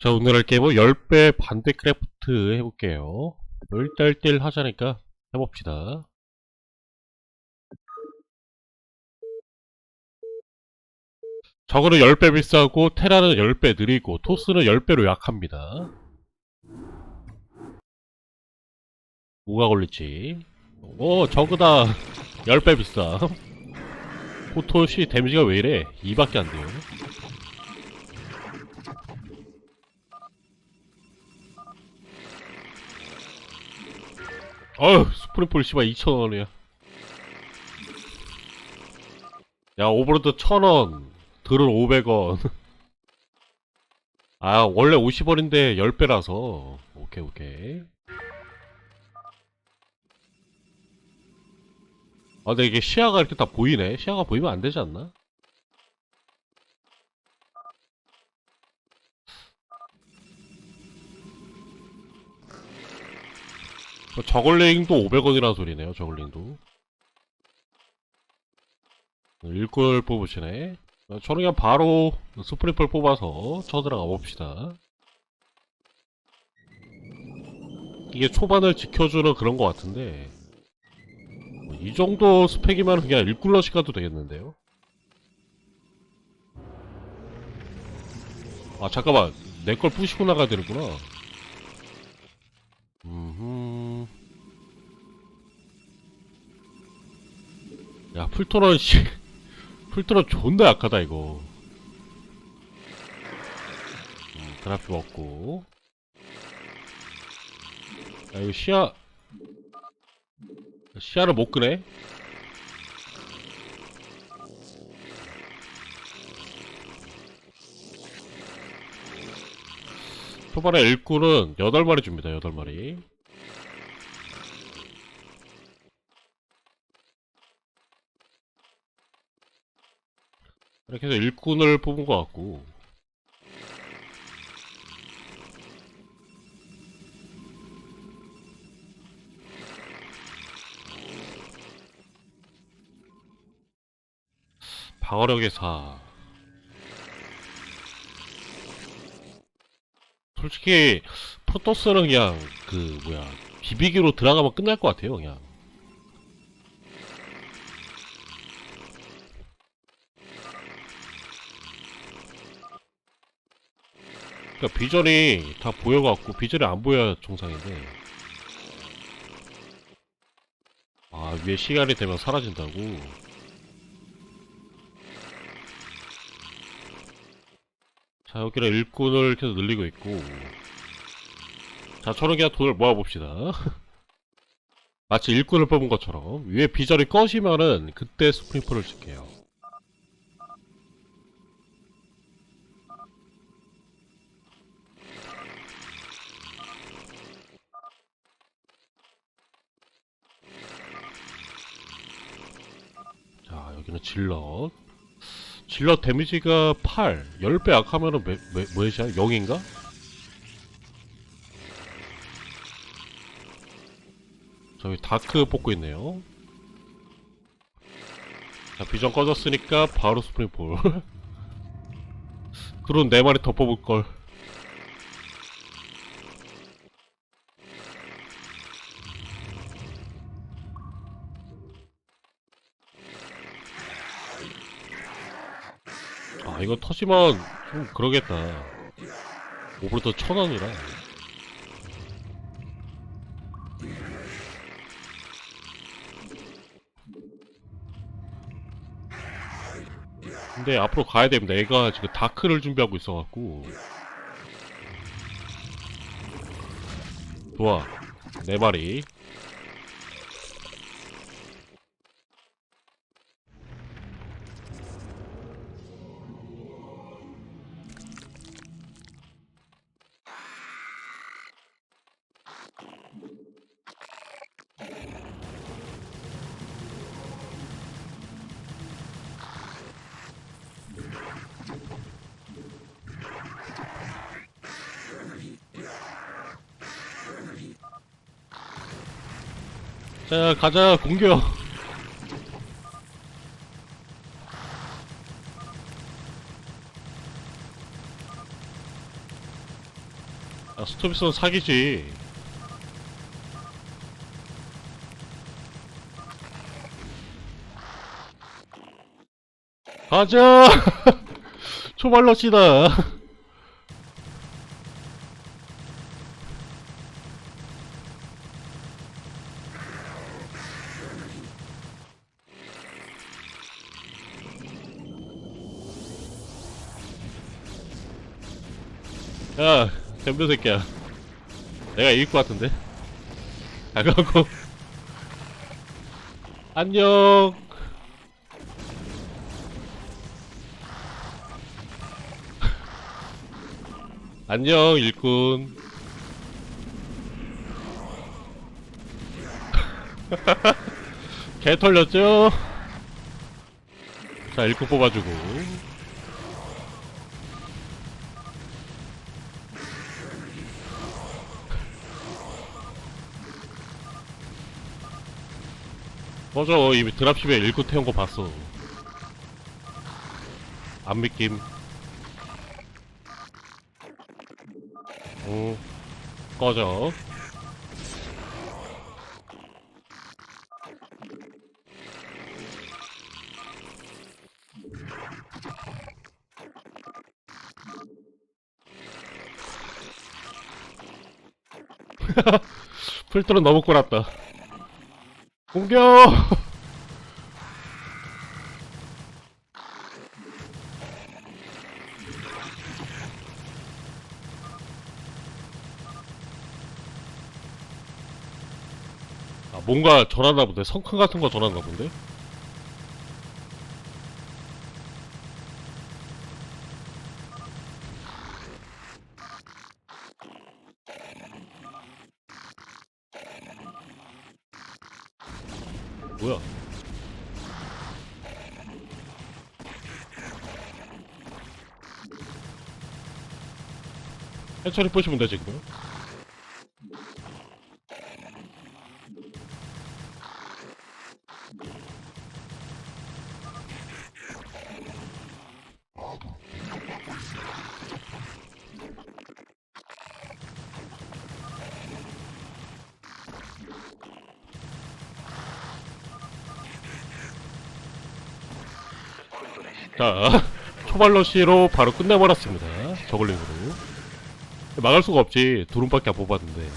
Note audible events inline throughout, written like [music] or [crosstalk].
자, 오늘 할 게임은 10배 반대 크래프트 해볼게요. 1대1 하자니까 해봅시다. 저거는 10배 비싸고, 테라는 10배 느리고, 토스는 10배로 약합니다. 뭐가 걸릴지. 오, 저거다. 10배 비싸. [laughs] 포토시 데미지가 왜 이래? 2밖에 안 돼요. 어휴, 스프링풀 씨발 2,000원이야. 야, 오버로드 1,000원. 들은 500원. [laughs] 아, 원래 50원인데 10배라서. 오케이, 오케이. 아, 근데 이게 시야가 이렇게 다 보이네. 시야가 보이면 안 되지 않나? 저글링도 500원이라는 소리네요, 저글링도. 일꾼을 뽑으시네. 어, 저는 그냥 바로 스프링풀 뽑아서 쳐들어가 봅시다. 이게 초반을 지켜주는 그런 것 같은데, 뭐이 정도 스펙이면 그냥 일꾼러시 가도 되겠는데요? 아, 잠깐만. 내 걸 부시고 나가야 되는구나. 야, 풀토런, 씨. [laughs] 풀토런 존나 약하다, 이거. 음, 드라피 먹고. 야, 이거 시야. 시야를 못 끄네? 초반에 일꾼은 8마리 줍니다, 8마리. 이렇게 해서 일꾼을 뽑은 것 같고. 방어력의 4. 솔직히, 프로토스는 그냥, 그, 뭐야, 비비기로 들어가면 끝날 것 같아요, 그냥. 그러니까 비전이 다 보여갖고 비전이 안 보여야 정상인데. 아 위에 시간이 되면 사라진다고? 자 여기는 일꾼을 계속 늘리고 있고. 자 그냥 돈을 모아봅시다. [laughs] 마치 일꾼을 뽑은 것처럼. 위에 비전이 꺼지면은 그때 스프링풀을 칠게요 여기는 질럿. 질럿 데미지가 8 10배 약하면은 몇이야? 0인가? 저기 다크 뽑고 있네요. 자 비전 꺼졌으니까 바로 스프링볼. [laughs] 드론 4마리 더 뽑을걸 아 이거 터지면 좀 그러겠다. 오브로드 천원이라. 근데 앞으로 가야 됩니다. 얘가 지금 다크를 준비하고 있어갖고. 좋아. 네 마리 자 가자 공격 아, 스토비스는 사기지. 가자! [laughs] 초발러시다. 야, 덤벼 새끼야. 내가 이길 것 같은데? 가가고. 안녕. 안녕, 일꾼. [laughs] 개 털렸죠? 자, 일꾼 뽑아주고. 맞아, 이미 드랍십에 일꾼 태운 거 봤어. 안 믿김. 응. 꺼져. [laughs] 풀트는 너무 꼬랐다. 공격! 아, 뭔가 전하나 본데? 성큰 같은 거 전하나 본데? 뭐야? 해처리 보시면 돼, 지금. 자, [laughs] 초발러시로 바로 끝내버렸습니다. 저글링으로. 막을 수가 없지. 두rum밖에 안 뽑았는데.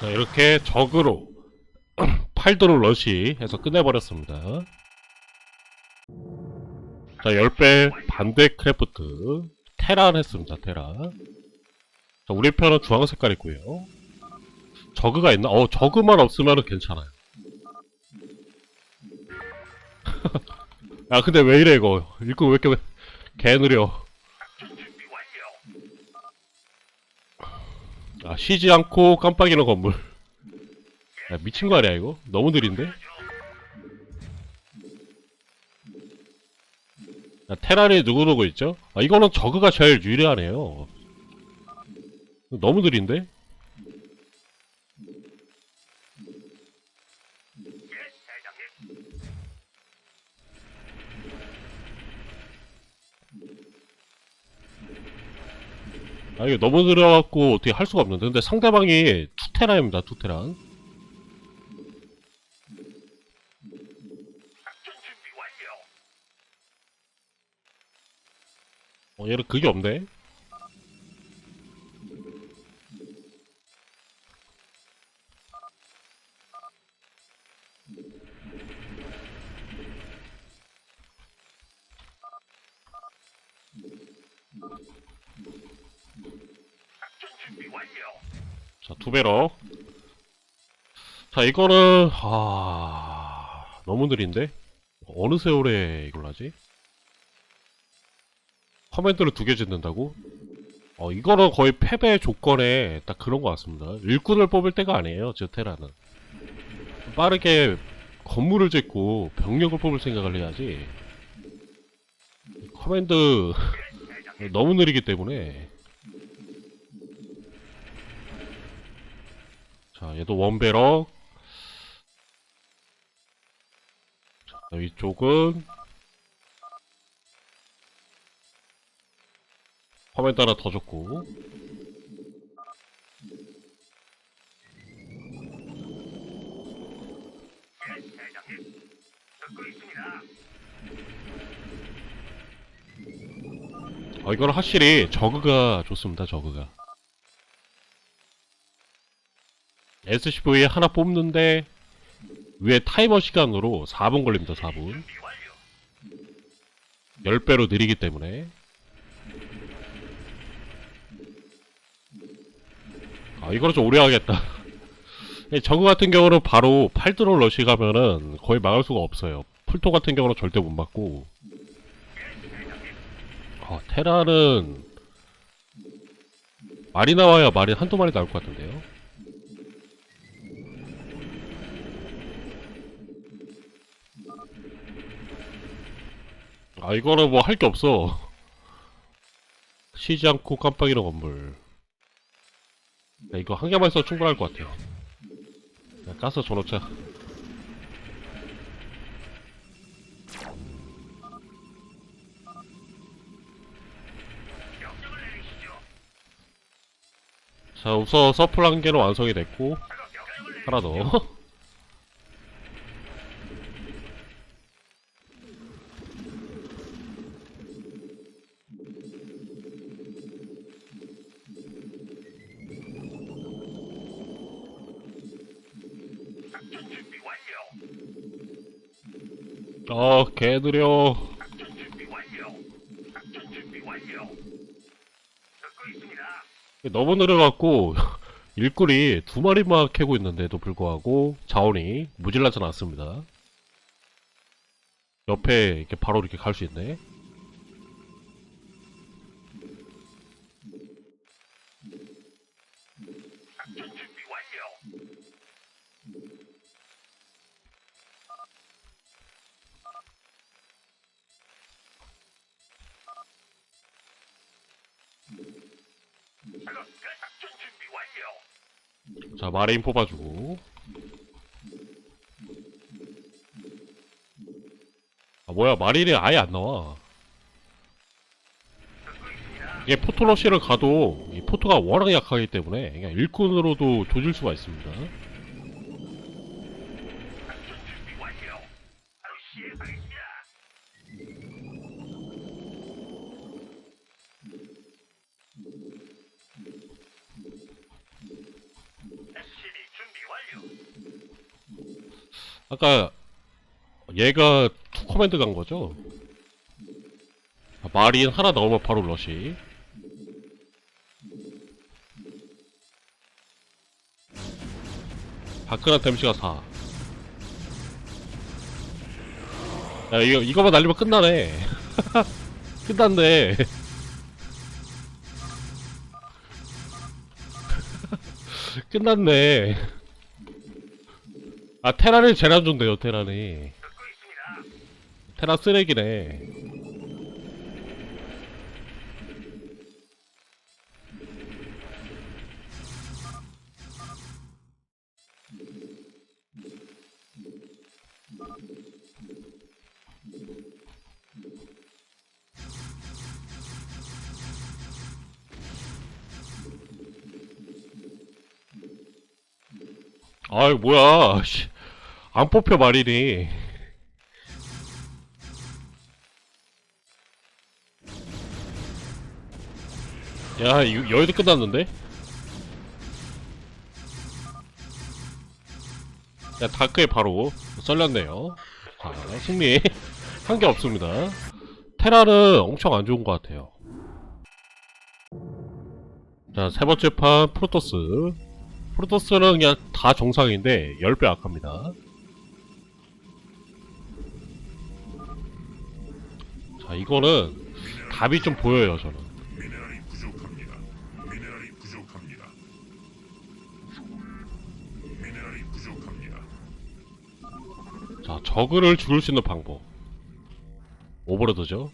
자, 이렇게 적으로 8도로 러시 해서 끝내버렸습니다. 자, 10배 반대 크래프트. 테란 했습니다, 테란. 자, 우리 편은 주황 색깔 있고요. 저그가 있나? 어, 저그만 없으면 괜찮아요. 야, [laughs] 근데 왜 이래, 이거. 일꾼 왜 이렇게 개 느려. 아, 쉬지 않고 깜빡이는 건물. 야, 미친 거 아니야, 이거? 너무 느린데? 야, 테란이 누구누구 있죠? 아, 이거는 저그가 제일 유리하네요. 너무 느린데? 아 이게 너무 느려갖고 어떻게 할 수가 없는데. 근데 상대방이 투테란입니다 투테란. 어 얘는 그게 없네 자, 두 배로. 자, 이거는, 아, 너무 느린데? 어느 세월에 이걸 하지? 커맨드를 두 개 짓는다고? 어, 이거는 거의 패배 조건에 딱 그런 것 같습니다. 일꾼을 뽑을 때가 아니에요, 저 테라는. 빠르게 건물을 짓고 병력을 뽑을 생각을 해야지. 커맨드 [laughs] 너무 느리기 때문에 자, 얘도 원베럭. 자, 위쪽은 화면 따라 더 있습니다. 어, 이건 확실히 저그가 좋습니다, 저그가. SCV 하나 뽑는데, 위에 타이머 시간으로 4분 걸립니다, 4분. 준비 완료. 10배로 느리기 때문에. 아, 이거는 좀 오래 하겠다. [laughs] 이 저그 같은 경우는 바로 팔드로 러시 가면은 거의 막을 수가 없어요. 풀토 같은 경우는 절대 못 막고. 아, 테라는 말이 나와야 말이 한두 마리 나올 것 같은데요. 아, 이거는 뭐 할 게 없어. 쉬지 않고 깜빡이는 건물. 야, 이거 한 개만 있어도 충분할 것 같아요. 야, 가스 줘놓자. 명령을 내리시죠. 자, 우선 서플 한 개는 완성이 됐고. 하나 더. [laughs] 어, 개 느려. 너무 느려갖고, [laughs] 일꾼이 두 마리만 캐고 있는데도 불구하고, 자원이 무질라지 않았습니다. 옆에 이렇게 바로 이렇게 갈 수 있네. 자, 마레인 뽑아주고. 아, 뭐야, 마린이 아예 안 나와. 이게 포토러시를 가도, 이 포토가 워낙 약하기 때문에, 그냥 일꾼으로도 조질 수가 있습니다. 아까, 얘가 투 커맨드 간 거죠? 아, 마린 하나 나오면 바로 러시. 바크나 댐시가 4. 야, 이거, 이거만 날리면 끝나네. [laughs] 끝났네. [laughs] 끝났네. 아, 좋은데요, 테란이. 듣고 있습니다. 테란 쓰레기네. 아이 뭐야 씨. 안 뽑혀 말이니 야 이- 여기도 끝났는데? 야 다크에 바로 썰렸네요. 자 승리. [laughs] 한 게 없습니다. 테라는 엄청 안 좋은 것 같아요. 자 세 번째 판 프로토스. 프로토스는 그냥 다 정상인데 10배 악합니다. 자, 이거는 답이 좀 보여요, 저는. 미네랄이 부족합니다. 미네랄이 부족합니다. 미네랄이 부족합니다. 자, 저그를 죽일 수 있는 방법. 오버로드죠.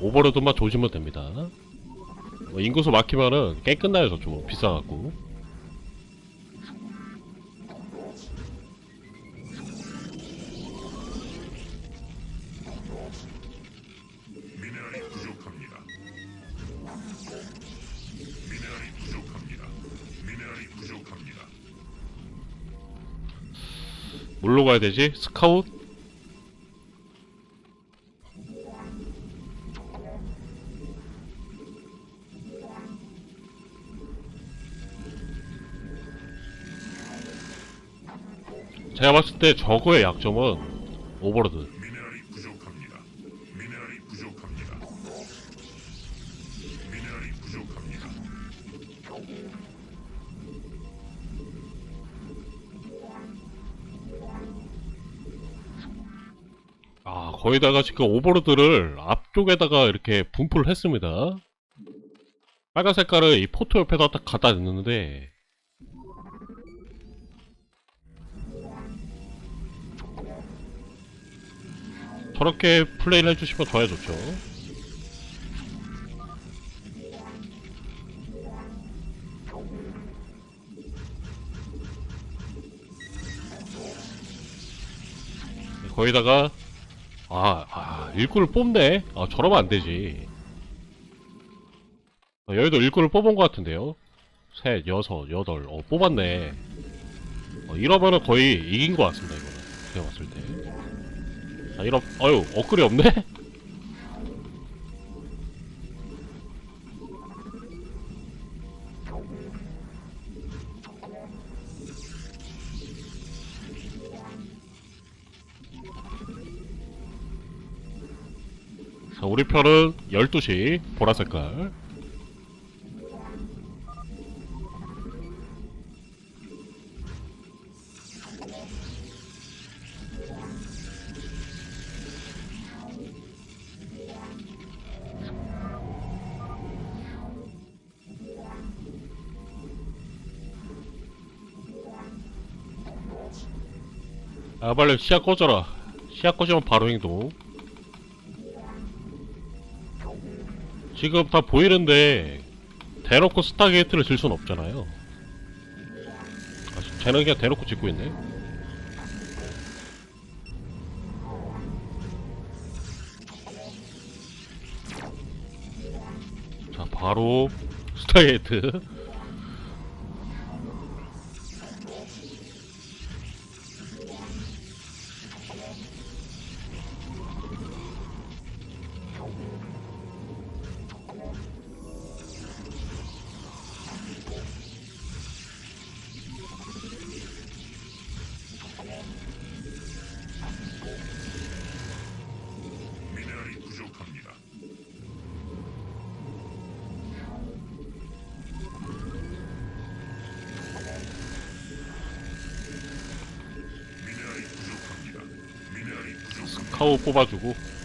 오버로드만 조심하면 됩니다. 뭐 인구수 막히면은 끝나요, 저쪽. 비싸갖고. 뭘로 가야 되지? 스카웃? 제가 봤을 때 저거의 약점은 오버로드. 거기다가 지금 오버로드를 앞쪽에다가 이렇게 분포를 했습니다. 빨간 색깔을 이 포토 옆에다 딱 갖다 놨는데, 저렇게 플레이를 해주시면 더 해줬죠. 거기다가 아, 아, 일꾼을 뽑네? 아, 저러면 안 되지. 아, 여기도 일꾼을 뽑은 것 같은데요? 셋, 여섯, 여덟, 어, 뽑았네. 어, 이러면은 거의 이긴 것 같습니다, 이거는. 제가 봤을 때. 자, 이러, 어유 업글이 없네? 우리 편은 12시, 보라색깔. 아, 빨리 시야 꺼져라. 시야 꺼지면 바로 행동. 지금 다 보이는데 대놓고 스타게이트를 질 순 없잖아요. 아, 쟤는 그냥 대놓고 짓고 있네. 자, 바로 스타게이트. 카우 뽑아주고.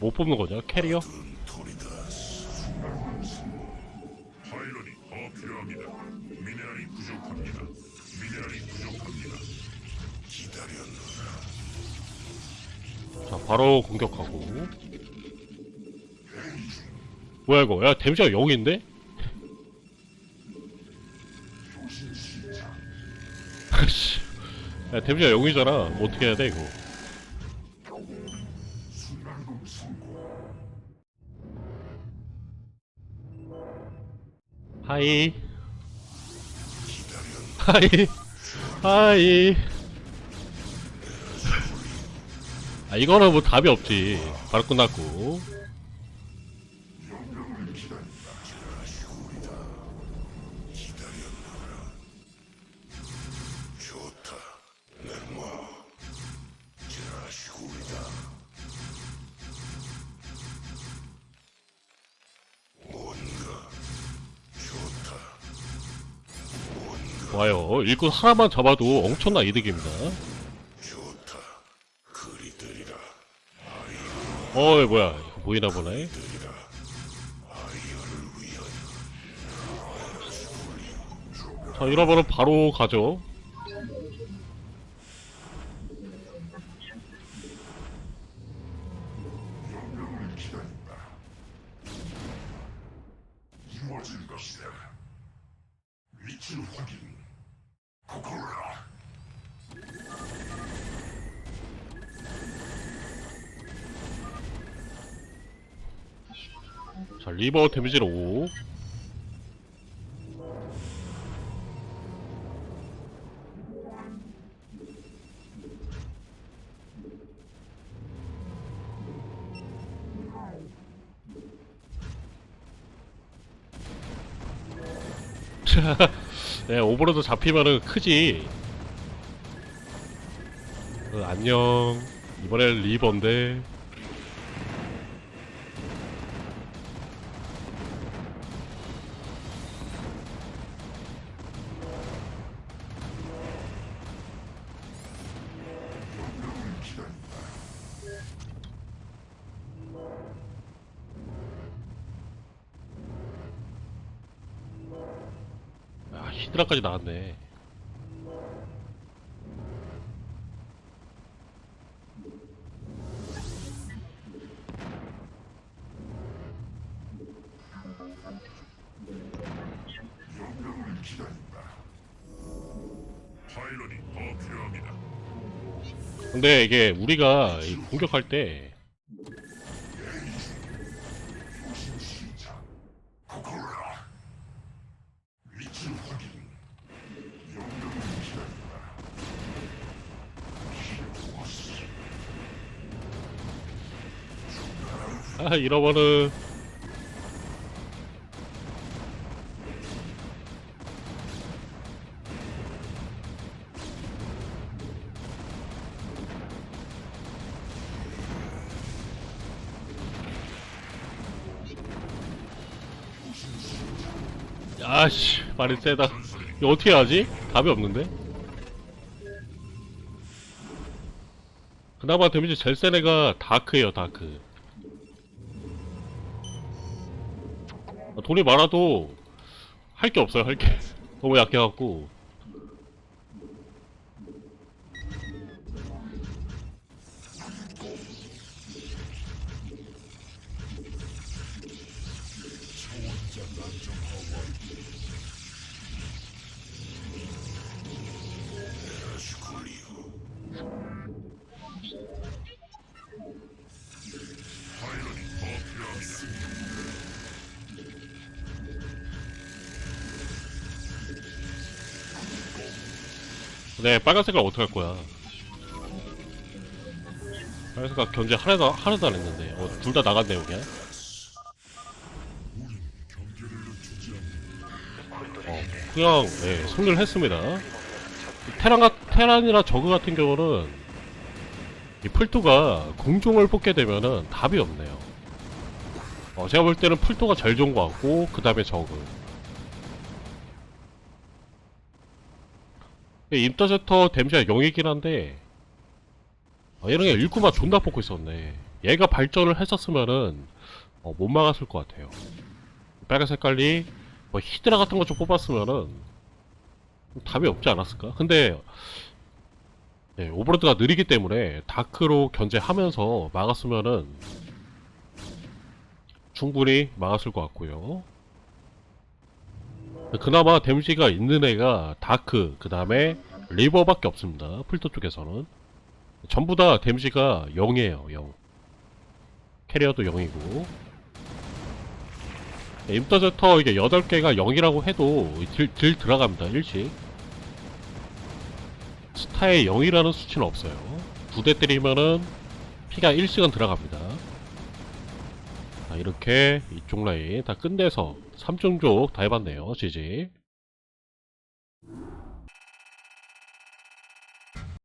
못 뽑는 거냐? 캐리어? 아둔 토리다스. 파일런이 더 필요합니다. 미네랄이 부족합니다. 미네랄이 부족합니다. 기다렸노라. 자, 바로 공격하고. 뭐야, 이거? 야, 데미지가 0인데? [laughs] 씨. 야, 데미지가 0이잖아. 뭐 어떻게 해야 돼, 이거? 하이. 하이. 하이. 아, 이거는 뭐 답이 없지. 바로 끝났고. 좋아요. 일꾼 하나만 잡아도 엄청난 이득입니다. 어이, 뭐야. 이거 보이나 보네. 자, 이러면은 바로 가죠. 자, 리버 데미지를 5. 네, [laughs] 오버로드 잡히면은 크지. 어, 안녕. 이번엔 리버인데. 아, 히드라까지 나왔네. 파일럿이 더 필요합니다. 근데 이게 우리가 이 공격할 때 아 이러면은 아씨 말이 세다 이거 어떻게 하지? 답이 없는데? 그나마 데미지 제일 센 애가 다크예요 다크 돈이 많아도 할 게 없어요 할 게. [laughs] 너무 약해갖고 네 빨간 색깔 어떡할 거야? 빨간 색깔 견제 하나도 하나도 안 했는데. 어, 둘 다 나갔네요 그냥 어, 그냥 네, 승리를 했습니다. 테란, 테란이나 저그 같은 경우는 이 풀도가 공중을 뽑게 되면은 답이 없네요. 어, 제가 볼 때는 풀도가 제일 좋은 것 같고 그 다음에 저그 임터제터 데미지가 0이긴 한데 아, 얘는 그냥 일구만 존나 뽑고 있었네. 얘가 발전을 했었으면은 어, 못 막았을 것 같아요. 빨간 색깔이 뭐 히드라 같은 거 좀 뽑았으면은 답이 없지 않았을까? 근데 네, 오버로드가 느리기 때문에 다크로 견제하면서 막았으면은 충분히 막았을 것 같고요 그나마 데미지가 있는 애가 다크 그 다음에 리버밖에 없습니다. 풀도 쪽에서는. 전부 다 데미지가 0이에요 0 캐리어도 0이고. 임터제터 이게 8개가 0이라고 해도 딜, 딜 들어갑니다 일씩 스타에 0이라는 수치는 없어요. 두대 때리면은 피가 1씩은 들어갑니다. 자, 이렇게 이쪽 라인 다 끝내서 3종족 다 해봤네요 GG